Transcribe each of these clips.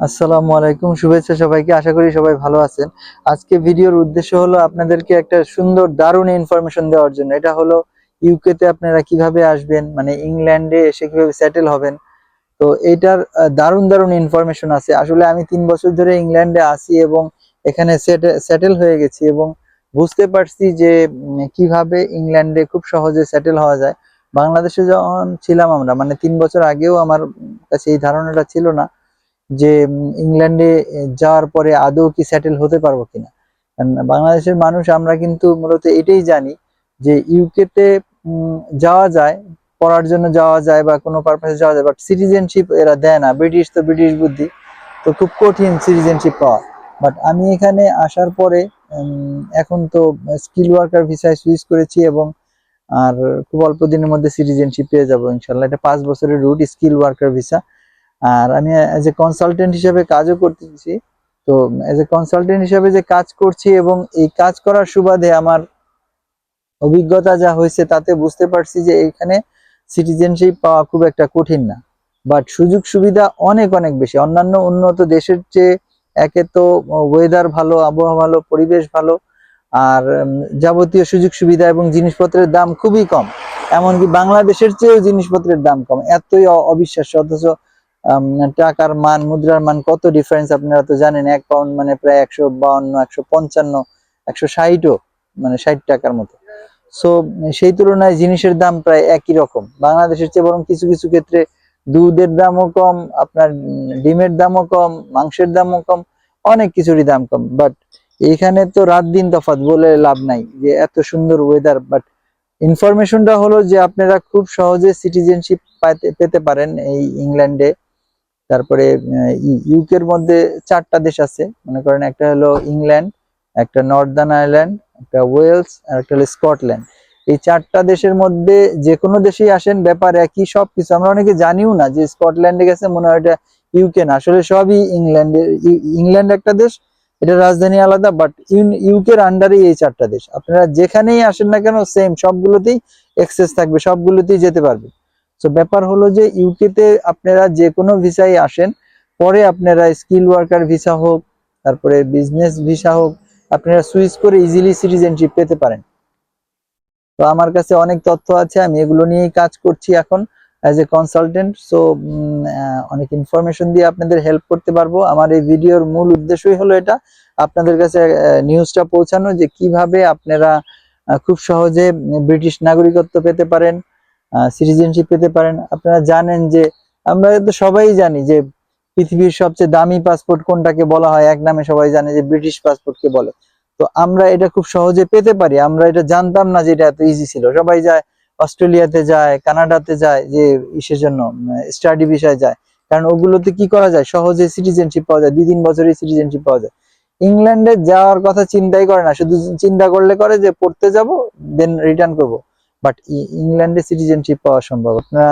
আসসালামু আলাইকুম, শুভেচ্ছা সবাইকে, আশা করি সবাই ভালো আছেন। আজকে ভিডিওর উদ্দেশ্য হলো আপনাদেরকে একটা সুন্দর দারুণ ইনফরমেশন দেওয়ার জন্য। এটা হলো ইউকে তে আপনারা কীভাবে আসবেন মানে ইংল্যান্ডে এসে কীভাবে সেটেল হবেন। তো এটার দারুণ দারুণ ইনফরমেশন আছে। আসলে আমি তিন বছর ধরে ইংল্যান্ডে আছি এবং এখানে সেটেল হয়ে গেছি এবং বুঝতে পারছি যে কীভাবে ইংল্যান্ডে খুব সহজে সেটেল হওয়া যায়। বাংলাদেশে যখন ছিলাম আমরা মানে তিন বছর আগেও আমার কাছে এই ধারণাটা ছিল না যে ইংল্যান্ডে যাওয়ার পরে আদৌ কি সেটেল হতে পারব কিনা? কারণ বাংলাদেশের মানুষ আমরা কিন্তু মূলত এটাই জানি যে ইউকেতে যাওয়া যায়, পড়ার জন্য যাওয়া যায় বা কোনো পারপাসে যাওয়া যায় বাট সিটিজেনশিপ এরা দেয় না। ব্রিটিশ তো ব্রিটিশ বুদ্ধি, তো খুব কঠিন সিটিজেনশিপ পাওয়া। বাট আমি এখানে আসার পরে এখন তো স্কিল ওয়ার্কার ভিসায় সুইচ করেছি এবং আর খুব অল্প দিনের মধ্যে সিটিজেনশিপ পেয়ে যাব, ইনশাল্লাহ। এটা পাঁচ বছরের রুট স্কিল ওয়ার্কার ভিসা আর আমি অ্যাজ এ কনসালটেন্ট হিসেবে কাজও করতেছি। তো অ্যাজ এ কনসালটেন্ট হিসেবে যে কাজ করছি এবং এই কাজ করার সুবাদে আমার অভিজ্ঞতা যা হয়েছে তাতে বুঝতে পারছি যে এখানে সিটিজেনশিপ পাওয়া খুব একটা কঠিন না। বাট সুযোগ সুবিধা অনেক অনেক বেশি। অন্যান্য উন্নত দেশের চেয়ে একে তো ওয়েদার ভালো, আবহাওয়া ভালো, পরিবেশ ভালো, আর যাবতীয় সুযোগ সুবিধা এবং জিনিসপত্রের দাম খুবই কম। এমনকি বাংলাদেশের চেয়েও জিনিসপত্রের দাম কম। এতই অবিশ্বাস্য। অথচ টাকার মান, মুদ্রার মান কত ডিফারেন্স আপনারা তো জানেন, এক পাউন্ড মানে প্রায় একশো বাউন্ন, একশো পঞ্চান্ন, একশো ষাটও মানে ষাট টাকার মতো। সো সেই তুলনায় জিনিসের দাম প্রায় একই রকম। বাংলাদেশের চেয়ে বরং কিছু কিছু ক্ষেত্রে দুধের দামও কম, আপনার ডিমের দামও কম, মাংসের দামও কম, অনেক কিছুরই দাম কম। বাট এখানে তো রাত দিন তফাৎ বলে লাভ নাই যে এত সুন্দর ওয়েদার বাট ইনফরমেশনটা হলো যে আপনারা খুব সহজে সিটিজেনশিপ পেতে পারেন এই ইংল্যান্ডে তারপরে ইউকের মধ্যে চারটা দেশ আছে। মনে করেন একটা হলো ইংল্যান্ড একটা নর্দার্ন আয়ারল্যান্ড একটা ওয়েলস আর একটা হলো স্কটল্যান্ড এই চারটা দেশের মধ্যে যে কোনো দেশেই আসেন, ব্যাপার একই সব কিছু আমরা অনেকে জানিও না যে স্কটল্যান্ডে গেছে, মনে হয় এটা ইউকে না। আসলে সবই ইংল্যান্ডে ইংল্যান্ড একটা দেশ, এটা রাজধানী আলাদা বাট ইউকের আন্ডারেই এই চারটা দেশ। আপনারা যেখানেই আসেন না কেন সেম সবগুলোতেই এক্সেস থাকবে, সবগুলোতেই যেতে পারবে। তো ব্যাপার হলো যে ইউকেতে আপনারা যে কোনো ভিসায় আসেন, পরে আপনারা স্কিল ওয়ার্কার ভিসা হোক, তারপরে বিজনেস ভিসা হোক, আপনারা সুইচ করে ইজিলি সিটিজেনশিপ পেতে পারেন। তো আমার কাছে অনেক তথ্য আছে, আমি এগুলো নিয়েই কাজ করছি এখন অ্যাজ এ কনসালটেন্ট সো অনেক ইনফরমেশন দিয়ে আপনাদের হেল্প করতে পারব। আমার এই ভিডিওর মূল উদ্দেশ্যই হলো এটা, আপনাদের কাছে নিউজটা পৌঁছানো যে কীভাবে আপনারা খুব সহজে ব্রিটিশ নাগরিকত্ব পেতে পারেন। সিটিজেনশিপ পেতে পারেন। আপনারা জানেন যে আমরা তো সবাই জানি যে পৃথিবীর সবচেয়ে দামি পাসপোর্ট কোনটাকে বলা হয়, এক নামে সবাই জানে যে ব্রিটিশ পাসপোর্টকে বলে। তো আমরা এটা খুব সহজে পেতে পারি। আমরা এটা জানতাম না যে এটা এত ইজি ছিল। সবাই যায়, অস্ট্রেলিয়াতে যায়, কানাডাতে যায়, যে ইসের জন্য স্টাডি বিষয়ে যায়। কারণ ওগুলোতে কি করা যায়? সহজে সিটিজেনশিপ পাওয়া যায়। দুই তিন বছরেই সিটিজেনশিপ পাওয়া যায়। ইংল্যান্ডে যাওয়ার কথা চিন্তাই করে না। শুধু চিন্তা করলে করে যে পড়তে যাব দেন রিটার্ন করব। বাট ইংল্যান্ডে সিটিজেনশিপ পাওয়া সম্ভব। আপনারা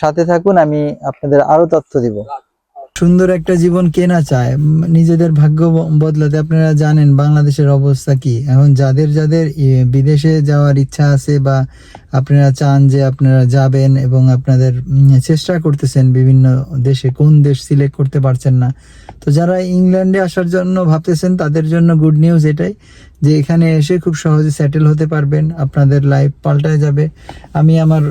সাথে থাকুন, আমি আপনাদের আরও তথ্য দিব। সুন্দর একটা জীবন কে না চায়? নিজেদের ভাগ্য বদলাতে আপনারা জানেন বাংলাদেশের অবস্থা কি। এখন যাদের যাদের বিদেশে যাওয়ার ইচ্ছা আছে বা আপনারা চান যে আপনারা যাবেন এবং আপনাদের চেষ্টা করতেছেন বিভিন্ন দেশে কোন দেশ সিলেক্ট করতে পারছেন না। তো যারা ইংল্যান্ডে আসার জন্য ভাবতেছেন, তাদের জন্য গুড নিউজ এটাই যে এখানে এসে খুব সহজে সেটেল হতে পারবেন, আপনাদের লাইফ পাল্টায় যাবে। আমি আমার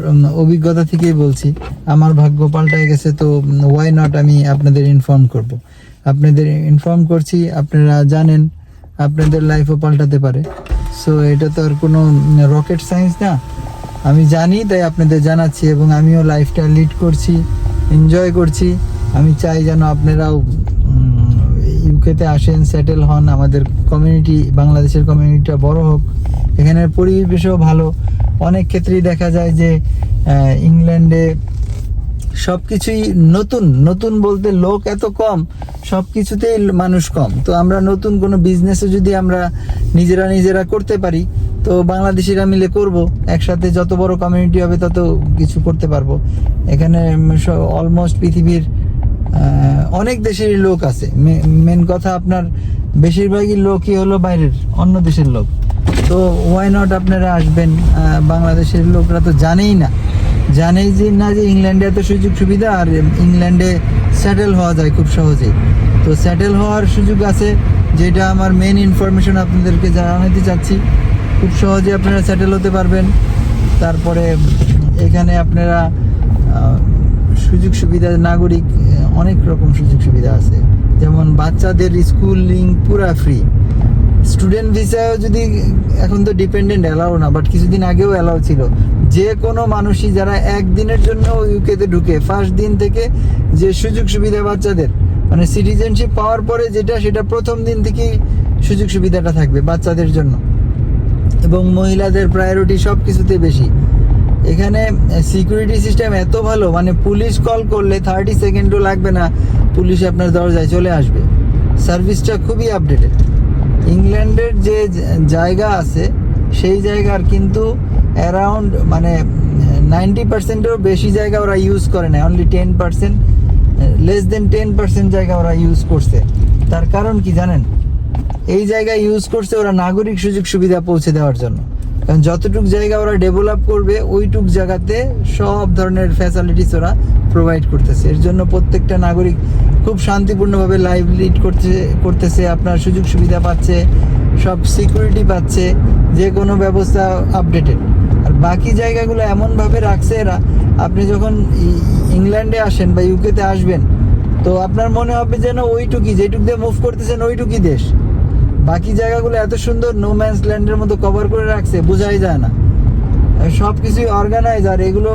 অভিজ্ঞতা থেকেই বলছি, আমার ভাগ্য পাল্টায় গেছে, তো ওয়াই নট আমি আপনাদের ইনফর্ম করব। আপনাদের ইনফর্ম করছি, আপনারা জানেন আপনাদের লাইফও পাল্টাতে পারে। সো এটা তো আর কোনো রকেট সায়েন্স না। আমি জানি, তাই আপনাদের জানাচ্ছি এবং আমিও লাইফটা লিড করছি এনজয় করছি। আমি চাই যেন আপনারাও ইউকেতে আসেন সেটেল হন, আমাদের কমিউনিটি বাংলাদেশের কমিউনিটিটা বড় হোক। এখানের পরিবেশও ভালো। অনেক ক্ষেত্রেই দেখা যায় যে ইংল্যান্ডে সব কিছুই নতুন নতুন বলতে লোক এত কম সব কিছুতেই মানুষ কম। তো আমরা নতুন কোনো বিজনেসে যদি আমরা নিজেরা নিজেরা করতে পারি তো বাংলাদেশিরা মিলে করব। একসাথে যত বড় কমিউনিটি হবে তত কিছু করতে পারব। এখানে অলমোস্ট পৃথিবীর অনেক দেশেরই লোক আছে। মেন কথা আপনার বেশিরভাগই লোকই হলো বাইরের, অন্য দেশের লোক। তো ওয়াই নট আপনারা আসবেন? বাংলাদেশের লোকরা তো জানেই না। জানেই যে না যে ইংল্যান্ডে এত সুযোগ সুবিধা আর ইংল্যান্ডে স্যাটেল হওয়া যায় খুব সহজেই। তো স্যাটেল হওয়ার সুযোগ আছে, যেটা আমার মেন ইনফরমেশন আপনাদেরকে জানাতে চাচ্ছি। খুব সহজে আপনারা সেটেল হতে পারবেন। তারপরে এখানে আপনারা সুযোগ সুবিধা, নাগরিক অনেক রকম সুযোগ সুবিধা আছে। যেমন বাচ্চাদের স্কুলিং পুরা ফ্রি স্টুডেন্ট ভিসাও যদি এখন তো ডিপেন্ডেন্ট অ্যালাউ না বাট কিছুদিন আগেও অ্যালাউ ছিল। যে কোনো মানুষই যারা একদিনের জন্য ইউকেতে ঢুকে ফার্স্ট দিন থেকে যে সুযোগ সুবিধা বাচ্চাদের মানে সিটিজেনশিপ পাওয়ার পরে যেটা, সেটা প্রথম দিন থেকেই সুযোগ সুবিধাটা থাকবে বাচ্চাদের জন্য। এবং মহিলাদের প্রায়োরিটি সব কিছুতে বেশি। এখানে সিকিউরিটি সিস্টেম এত ভালো মানে পুলিশ কল করলে থার্টি সেকেন্ডও লাগবে না, পুলিশ আপনার দরজায় চলে আসবে। সার্ভিসটা খুবই আপডেটেড ইংল্যান্ডের যে জায়গা আছে, সেই জায়গার কিন্তু অ্যারাউন্ড মানে নাইনটি পার্সেন্টেরও বেশি জায়গা ওরা ইউজ করে না only ten percent less than ten percent জায়গা ওরা ইউজ করছে। তার কারণ কি জানেন? এই জায়গায় ইউজ করছে ওরা নাগরিক সুযোগ সুবিধা পৌঁছে দেওয়ার জন্য। কারণ যতটুক জায়গা ওরা ডেভেলপ করবে, ওইটুক জায়গাতে সব ধরনের ফ্যাসিলিটিস ওরা প্রোভাইড করতেছে। এর জন্য প্রত্যেকটা নাগরিক খুব শান্তিপূর্ণভাবে লাইভ লিড করতে করতেছে, আপনার সুযোগ সুবিধা পাচ্ছে, সব সিকিউরিটি পাচ্ছে, যে কোনো ব্যবস্থা আপডেটেড আর বাকি জায়গাগুলো এমনভাবে রাখছে এরা, আপনি যখন ইংল্যান্ডে আসেন বা ইউকেতে আসবেন, তো আপনার মনে হবে যেন ওইটুকি যেটুক দিয়ে মুভ করতেছেন ওইটুকি দেশ। বাকি জায়গাগুলো এত সুন্দর নো ম্যান্স ল্যান্ডের মতো কভার করে রাখছে, বোঝাই যায় না। সব কিছুই অর্গানাইজ আর এগুলো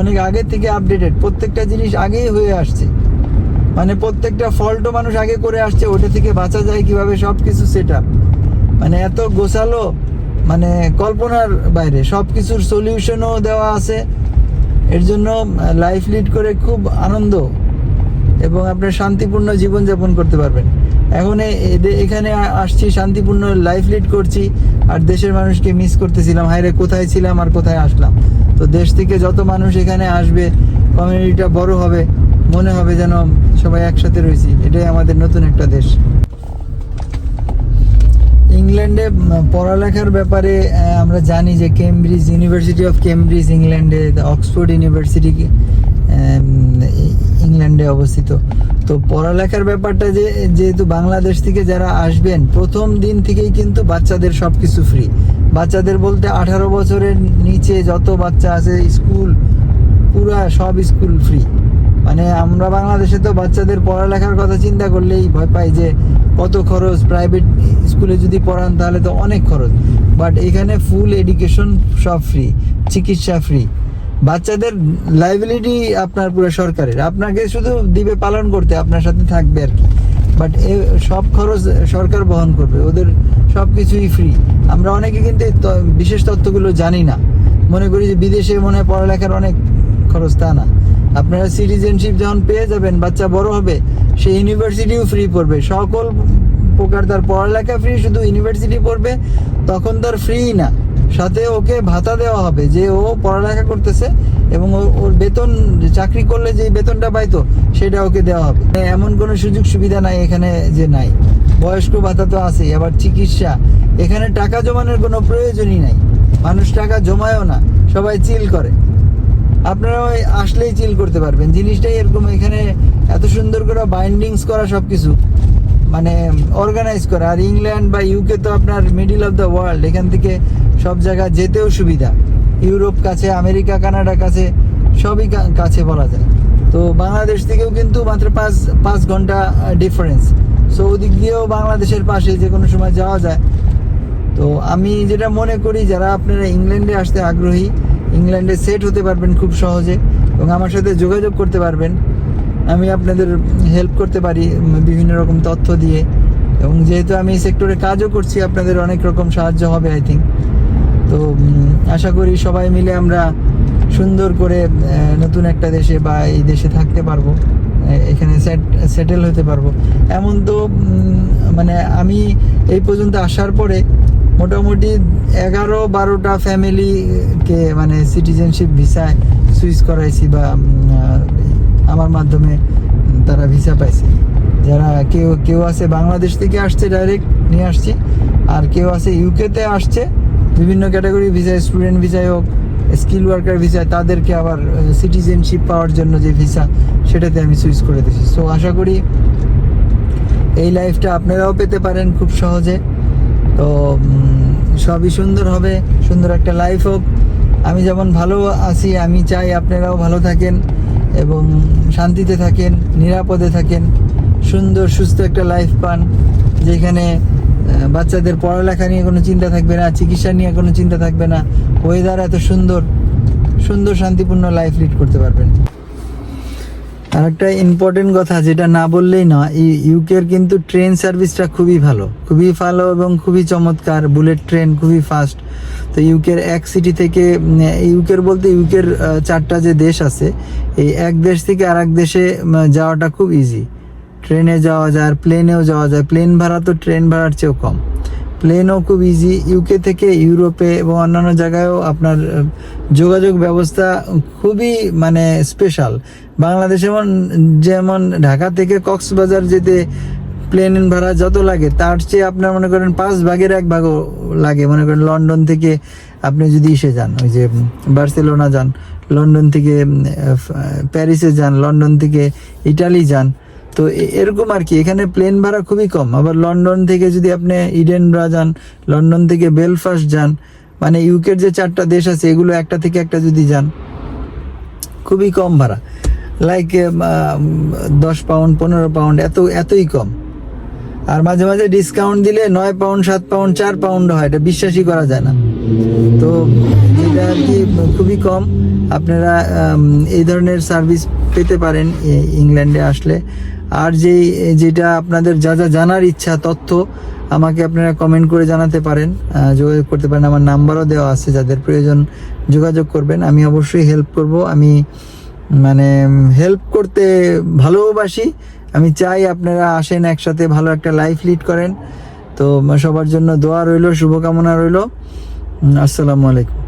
অনেক আগে থেকে আপডেটেড প্রত্যেকটা জিনিস আগেই হয়ে আসছে। মানে প্রত্যেকটা ফল্টও মানুষ আগে করে আসছে, ওটা থেকে বাঁচা যায় কীভাবে সব কিছু সেট মানে এত গোছালো মানে কল্পনার বাইরে। সব কিছুর সলিউশনও দেওয়া আছে। এর জন্য লাইফ লিড করে খুব আনন্দ। এবং আপনার শান্তিপূর্ণ জীবনযাপন করতে পারবেন। এখন এখানে আসছি, শান্তিপূর্ণ লাইফ লিড করছি, আর দেশের মানুষকে মিস করতেছিলাম। হায়রে, কোথায় ছিলাম আর কোথায় আসলাম? তো দেশ থেকে যত মানুষ এখানে আসবে কমিউনিটিটা বড় হবে, মনে হবে যেন সবাই একসাথে রয়েছি। এটাই আমাদের নতুন একটা দেশ। ইংল্যান্ডে পড়ালেখার ব্যাপারে আমরা জানি যে কেমব্রিজ ইউনিভার্সিটি অফ কেমব্রিজ ইংল্যান্ডে অক্সফোর্ড ইউনিভার্সিটি ইংল্যান্ডে অবস্থিত। তো পড়ালেখার ব্যাপারটা যে, যেহেতু বাংলাদেশ থেকে যারা আসবেন, প্রথম দিন থেকেই কিন্তু বাচ্চাদের সব কিছু ফ্রি বাচ্চাদের বলতে আঠারো বছরের নিচে যত বাচ্চা আছে, স্কুল, পুরা সব স্কুল ফ্রি মানে আমরা বাংলাদেশে তো বাচ্চাদের পড়ালেখার কথা চিন্তা করলেই ভয় পাই যে, কত খরচ? প্রাইভেট স্কুলে যদি পড়ান তাহলে তো অনেক খরচ। বাট এখানে ফুল এডুকেশন সব ফ্রি চিকিৎসা ফ্রি বাচ্চাদের লাইবিলিটি আপনার পুরো সরকারের। আপনাকে শুধু দিবে পালন করতে, আপনার সাথে থাকবে আর কি। বাট এ, সব খরচ সরকার বহন করবে, ওদের সব কিছুই ফ্রি আমরা অনেকে কিন্তু বিশেষ তথ্যগুলো জানি না। মনে করি যে বিদেশে মনে হয় পড়ালেখার অনেক খরচ তা না। আপনারা সিটিজেনশিপ যখন পেয়ে যাবেন, বাচ্চা বড় হবে, সে ইউনিভার্সিটিও ফ্রি পড়বে। সকল প্রকার তার পড়ালেখা ফ্রি শুধু ইউনিভার্সিটি পড়বে, তখন তার ফ্রি না। সাথে ওকে ভাতা দেওয়া হবে যে ও পড়ালেখা করতেছে এবং ওর বেতন চাকরি করলে যে বেতনটা পাইতো, সেটা ওকে দেওয়া হবে। এমন কোনো সুযোগ সুবিধা নাই এখানে যে নাই। বয়স্ক ভাতা তো আছেই, আবার চিকিৎসা। এখানে টাকা জমানোর কোনো প্রয়োজনই নাই। মানুষ টাকা জমায়ও না, সবাই চিল করে। আপনারা ওই আসলেই চিল করতে পারবেন। জিনিসটাই এরকম এখানে এত সুন্দর করে বাইন্ডিংস করা সব কিছু মানে অর্গানাইজ করা। আর ইংল্যান্ড বা ইউকে তো আপনার মিডিল অফ দ্য ওয়ার্ল্ড এখান থেকে সব জায়গা যেতেও সুবিধা। ইউরোপ কাছে, আমেরিকা, কানাডা কাছে, সবই কাছে বলা যায়। তো বাংলাদেশ থেকেও কিন্তু মাত্র পাঁচ পাঁচ ঘণ্টা ডিফারেন্স সো ওদিক দিয়েও বাংলাদেশের পাশে যে কোনো সময় যাওয়া যায়। তো আমি যেটা মনে করি, যারা আপনারা ইংল্যান্ডে আসতে আগ্রহী, ইংল্যান্ডে সেট হতে পারবেন খুব সহজে এবং আমার সাথে যোগাযোগ করতে পারবেন। আমি আপনাদের হেল্প করতে পারি বিভিন্ন রকম তথ্য দিয়ে। এবং যেহেতু আমি এই সেক্টরে কাজও করছি, আপনাদের অনেক রকম সাহায্য হবে আই থিঙ্ক তো আশা করি সবাই মিলে আমরা সুন্দর করে নতুন একটা দেশে বা এই দেশে থাকতে পারব এখানে সেটেল হতে পারব। এমন তো মানে আমি এই পর্যন্ত আসার পরে মোটামুটি এগারো বারোটা ফ্যামিলিকে মানে সিটিজেনশিপ ভিসায় সুইচ করাইছি বা আমার মাধ্যমে তারা ভিসা পাইছে। যারা কেউ কেউ আছে বাংলাদেশ থেকে আসছে ডাইরেক্ট নিয়ে আসছি, আর কেউ আছে ইউকেতে আসছে। বিভিন্ন ক্যাটাগরি ভিসায় স্টুডেন্ট ভিসায় হোক স্কিল ওয়ার্কার ভিসায় তাদেরকে আবার সিটিজেনশিপ পাওয়ার জন্য যে ভিসা সেটাতে আমি সুইচ করে দিয়েছি। সো আশা করি এই লাইফটা আপনারাও পেতে পারেন খুব সহজে। তো সবই সুন্দর হবে, সুন্দর একটা লাইফ হোক। আমি যেমন ভালো আছি, আমি চাই আপনারাও ভালো থাকেন এবং শান্তিতে থাকেন, নিরাপদে থাকেন, সুন্দর, সুস্থ একটা লাইফ পান, যেখানে বাচ্চাদের পড়ালেখা নিয়ে কোনো চিন্তা থাকবে না, চিকিৎসা নিয়ে কোনো চিন্তা থাকবে না। ওয়েদার এত সুন্দর সুন্দর শান্তিপূর্ণ লাইফ লিড করতে পারবেন। আর একটা ইম্পর্টেন্ট কথা, যেটা না বললেই না ইউকের কিন্তু ট্রেন সার্ভিসটা খুবই ভালো খুবই ভালো এবং খুবই চমৎকার বুলেট ট্রেন খুবই ফাস্ট তো ইউকের এক সিটি থেকে ইউকের বলতে ইউকের চারটা যে দেশ আছে, এই এক দেশ থেকে আর এক দেশে যাওয়াটা খুব ইজি ট্রেনে যাওয়া যায় আর প্লেনেও যাওয়া যায়। প্লেন ভাড়া তো ট্রেন ভাড়ার চেয়েও কম। প্লেনও খুব ইজি ইউকে থেকে ইউরোপে এবং অন্যান্য জায়গায়ও আপনার যোগাযোগ ব্যবস্থা খুবই মানে স্পেশাল বাংলাদেশ যেমন যেমন ঢাকা থেকে কক্সবাজার যেতে প্লেন ভাড়া যত লাগে, তার চেয়ে আপনার মনে করেন পাঁচ ভাগের এক ভাগও লাগে। মনে করেন লন্ডন থেকে আপনি যদি ইসে যান, ওই যে বার্সেলোনা যান, লন্ডন থেকে প্যারিসে যান, লন্ডন থেকে ইটালি যান তো এরকম আর কি। এখানে প্লেন ভাড়া খুবই কম। আবার লন্ডন থেকে যদি আপনি ইডেনব্রা যান, লন্ডন থেকে বেলফাস্ট যান মানে ইউকের যে চারটা দেশ আছে, এগুলো একটা থেকে একটা যদি যান, খুবই কম ভাড়া। লাইক দশ পাউন্ড পনেরো পাউন্ড এত, এতই কম। আর মাঝে মাঝে ডিসকাউন্ট দিলে নয় পাউন্ড সাত পাউন্ড চার পাউন্ড হয়। এটা বিশ্বাসই করা যায় না। তো এটা আর কি খুবই কম। আপনারা এই ধরনের সার্ভিস পেতে পারেন ইংল্যান্ডে আসলে। আর যেই, যেটা আপনাদের যা যা জানার ইচ্ছা, তথ্য আমাকে আপনারা কমেন্ট করে জানাতে পারেন। যোগাযোগ করতে পারেন। আমার নাম্বারও দেওয়া আছে, যাদের প্রয়োজন যোগাযোগ করবেন। আমি অবশ্যই হেল্প করব। আমি মানে হেল্প করতে ভালোবাসি। আমি চাই আপনারা আসেন একসাথে ভালো একটা লাইফ লিড করেন। তো সবার জন্য দোয়া রইল, শুভকামনা রইল। আসসালামু আলাইকুম।